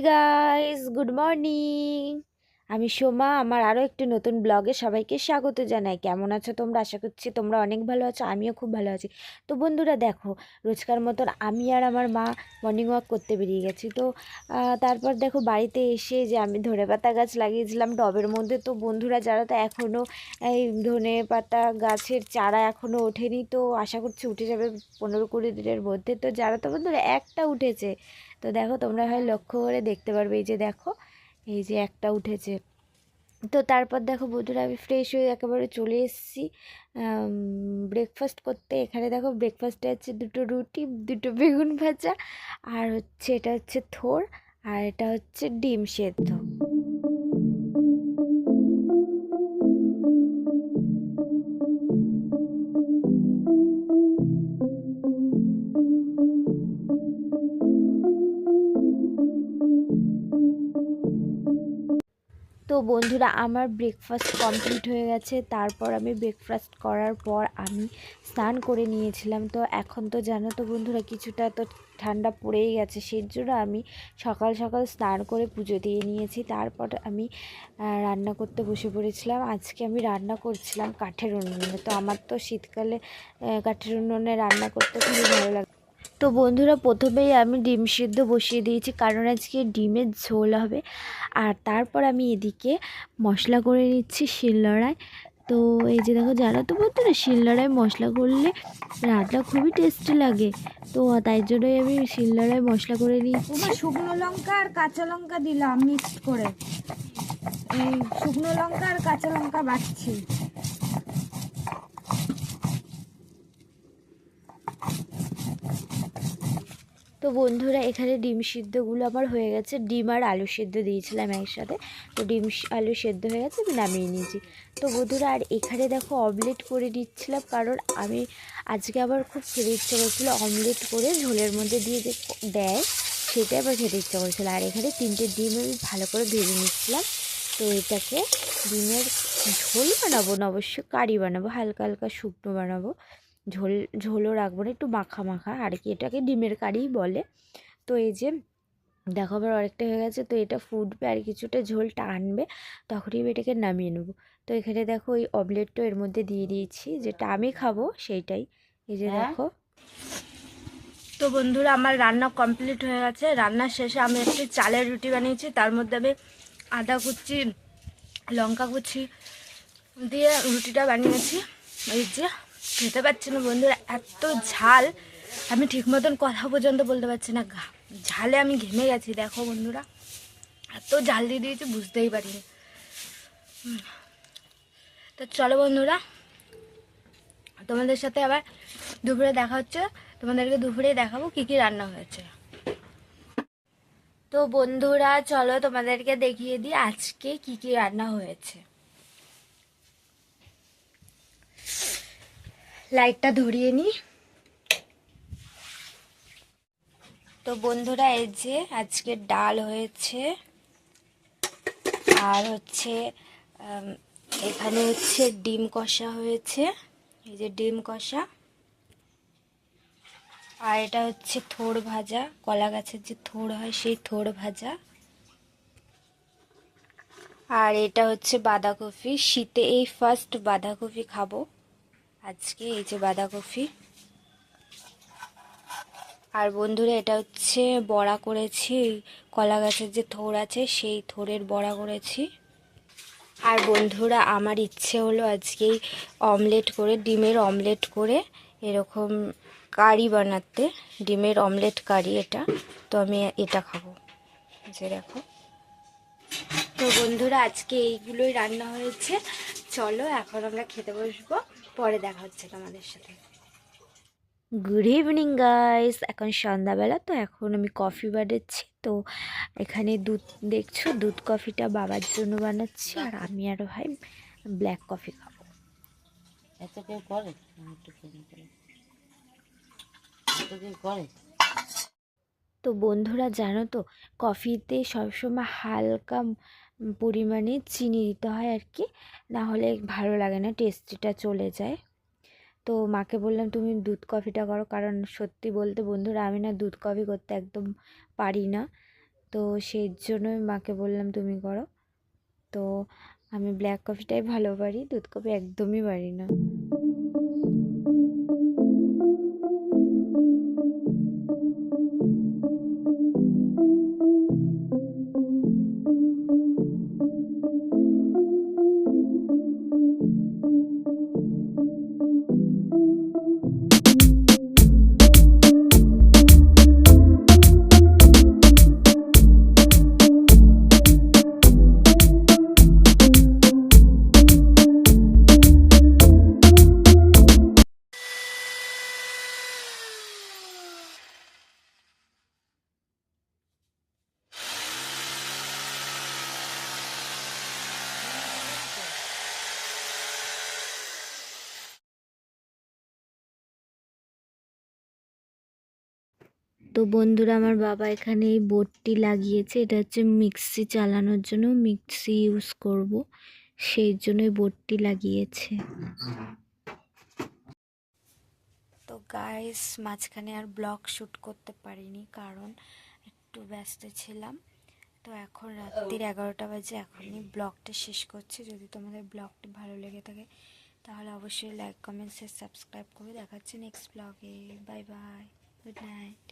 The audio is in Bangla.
গাইস গুড মর্নিং আমি সোমা, আমার আরও একটি নতুন ব্লগে সবাইকে স্বাগত জানাই। কেমন আছো তোমরা? আশা করছি তোমরা অনেক ভালো আছো, আমিও খুব ভালো আছি। তো বন্ধুরা দেখো, রোজকার মতন আমি আর আমার মা মর্নিং ওয়াক করতে বেরিয়ে গেছি। তো তারপর দেখো বাড়িতে এসে যে আমি ধনে পাতা গাছ লাগিয়েছিলাম টবের মধ্যে, তো বন্ধুরা যারা তো এখনও এই ধনে পাতা গাছের চারা এখনও ওঠেনি, তো আশা করছি উঠে যাবে পনেরো কুড়ি দিনের মধ্যে। তো যারা তো বন্ধুরা একটা উঠেছে, তো দেখো তোমরা হয় লক্ষ্য করে দেখতে পারবে। এই যে দেখো এই যে একটা উঠেছে। তো তারপর দেখো বন্ধুরা আমি ফ্রেশ হয়ে একেবারে চলে এসেছি। ব্রেকফাস্ট করতে। এখানে দেখো ব্রেকফাস্টে আছে দুটো রুটি, দুটো বেগুন ভাজা, আর হচ্ছে এটা হচ্ছে থোর, আর এটা হচ্ছে ডিম সেদ্ধ। বন্ধুরা, আমার ব্রেকফাস্ট কমপ্লিট হয়ে গেছে। তারপর আমি ব্রেকফাস্ট করার পর আমি স্নান করে নিয়েছিলাম। তো এখন তো জানো তো বন্ধুরা, কিছুটা তো ঠান্ডা পড়েই গেছে। সেই জন্য আমি সকাল সকাল স্নান করে পুজো দিয়ে নিয়েছি। তারপর আমি রান্না করতে বসে পড়েছিলাম। আজকে আমি রান্না করছিলাম কাঠের উনুনে। তো আমার তো শীতকালে কাঠের উনুনে রান্না করতে খুবই ভালো লাগে। তো বন্ধুরা, প্রথমেই আমি ডিম সিদ্ধ বসিয়ে দিয়েছি। কারণ আজকে ডিমের ঝোল হবে। আর তারপর আমি এদিকে মশলা করে নিচ্ছি শিলনোড়ায় তো এই যে দেখো, জানো তো বলতো বন্ধুরা শিলনোড়ায় মশলা করলে রাতটা খুবই টেস্টি লাগে। তো তাই জন্যই আমি শিলনোড়ায় মশলা করে নিচ্ছি। শুকনো লঙ্কা আর কাঁচা লঙ্কা দিলাম মিক্সড করে। এই শুকনো লঙ্কা আর কাঁচা লঙ্কা বাটছি। তো বন্ধুরা, এখানে ডিম সিদ্ধগুলো আমার হয়ে গেছে। ডিম আর আলু সিদ্ধ দিয়েছিলাম একসাথে। তো ডিম আলু সেদ্ধ হয়ে গেছে, আমি নামিয়ে নিয়েছি। তো বন্ধুরা, আর এখানে দেখো অমলেট করে নিচ্ছিলাম, কারণ আমি আজকে আবার খুব খেতে ইচ্ছে করছিল অমলেট করে ঝোলের মধ্যে দিয়ে যে দেয় সেটা আবার খেতে ইচ্ছে করছিল। আর এখানে তিনটে ডিম আমি ভালো করে ভেজে নিচ্ছিলাম। তো এটাকে ডিমের ঝোল বানাবো না, অবশ্য কারি বানাবো, হালকা হালকা শুকনো বানাবো। ঝোল ঝোলও রাখব না একটু মাখা মাখা। আর কি এটাকে ডিমের কারিই বলে। তো এই যে দেখো আবার অনেকটা হয়ে গেছে তো এটা ফুটবে আর কিছুটা ঝোল টানবে তখনই আমি এটাকে নামিয়ে নেব। তো এখানে দেখো ওই অমলেটটা এর মধ্যে দিয়ে দিয়েছি যেটা আমি খাব সেইটাই। এই যে দেখো। তো বন্ধুরা আমার রান্না কমপ্লিট হয়ে গেছে। রান্নার শেষে আমি একটি চালের রুটি বানিয়েছি তার মধ্যে আমি আদা কুচি লঙ্কা কুচি দিয়ে রুটিটা বানিয়েছি। এই যে খেতে পাচ্ছি না বন্ধুরা, এত ঝাল। আমি ঠিক মতন কথা পর্যন্ত বলতে পারছি না ঝালে আমি ঘেমে গেছি, দেখো বন্ধুরা। এত ঝাল দিয়ে দিয়েছি, বুঝতেই পারিনি। তো চলো বন্ধুরা, তোমাদের সাথে আবার দুপুরে দেখা হচ্ছে। তোমাদেরকে দুপুরে দেখাবো কি কি রান্না হয়েছে। তো বন্ধুরা, চলো তোমাদেরকে দেখিয়ে দিই আজকে কি কি রান্না হয়েছে। লাইটটা ধরিয়ে নি। তো বন্ধুরা, এই যে আজকে ডাল হয়েছে। আর হচ্ছে এখানে হচ্ছে ডিম কষা হয়েছে। এই যে ডিম কষা। আর এটা হচ্ছে থোড় ভাজা। কলা গাছের যে থোড় হয়, সেই থোড় ভাজা। আর এটা হচ্ছে বাঁধাকপি। শীতে এই ফার্স্ট বাঁধাকপি খাব। আজকে এই যে বাঁধাকপি। আর বন্ধুরা, এটা হচ্ছে বড়া করেছি কলা গাছের যে থোর আছে, সেই থোরের বড়া করেছি। আর বন্ধুরা, আমার ইচ্ছে হলো আজকেই অমলেট করে, ডিমের অমলেট করে, এরকম কারি বানাতে, ডিমের অমলেট কারি এটা। তো আমি এটা খাব। যে দেখো। তো বন্ধুরা, আজকে এইগুলোই রান্না হয়েছে। চলো, এখন আমরা খেতে বসবো। পরে দেখা হচ্ছে তোমাদের সাথে। গুড ইভিনিং গাইস এখন সন্ধ্যাবেলা তো এখন আমি কফি বানাচ্ছি। তো এখানে দুধ দেখছ? দুধ কফিটা বাবার জন্য বানাচ্ছি আর আমি আর ভাই ব্ল্যাক কফি খাব। এত কেউ করে? এত কেউ তো বন্ধুরা জানো তো কফিতে সবসময় হালকা পরিমাণে চিনি দিতে হয় আর কি না হলে ভালো লাগে না, টেস্টিটা চলে যায়। তো মাকে বললাম, তুমি দুধ কফিটা করো। কারণ সত্যি বলতে বন্ধুরা, আমি না দুধ কফি করতে একদম পারি না। তো সেই জন্যই মাকে বললাম, তুমি করো। তো আমি ব্ল্যাক কফিটাই ভালো পারি, দুধ কফি একদমই পারি না। তো বন্ধুরা, আমার বাবা এখানে এই বোর্ডটি লাগিয়েছে। এটা হচ্ছে মিক্সি চালানোর জন্য, মিক্সি ইউজ করব। সেই জন্য বোর্ডটি লাগিয়েছে। তো গাইস মাঝখানে আর ব্লগ শ্যুট করতে পারিনি কারণ একটু ব্যস্ত ছিলাম। তো এখন রাত্রির এগারোটা বাজে, এখনই ব্লগটা শেষ করছি। যদি তোমাদের ব্লগটি ভালো লেগে থাকে, তাহলে অবশ্যই লাইক কমেন্ট শেয়ার সাবস্ক্রাইব করে দেখাচ্ছি নেক্সট ব্লগে বাই বাই গুড নাইট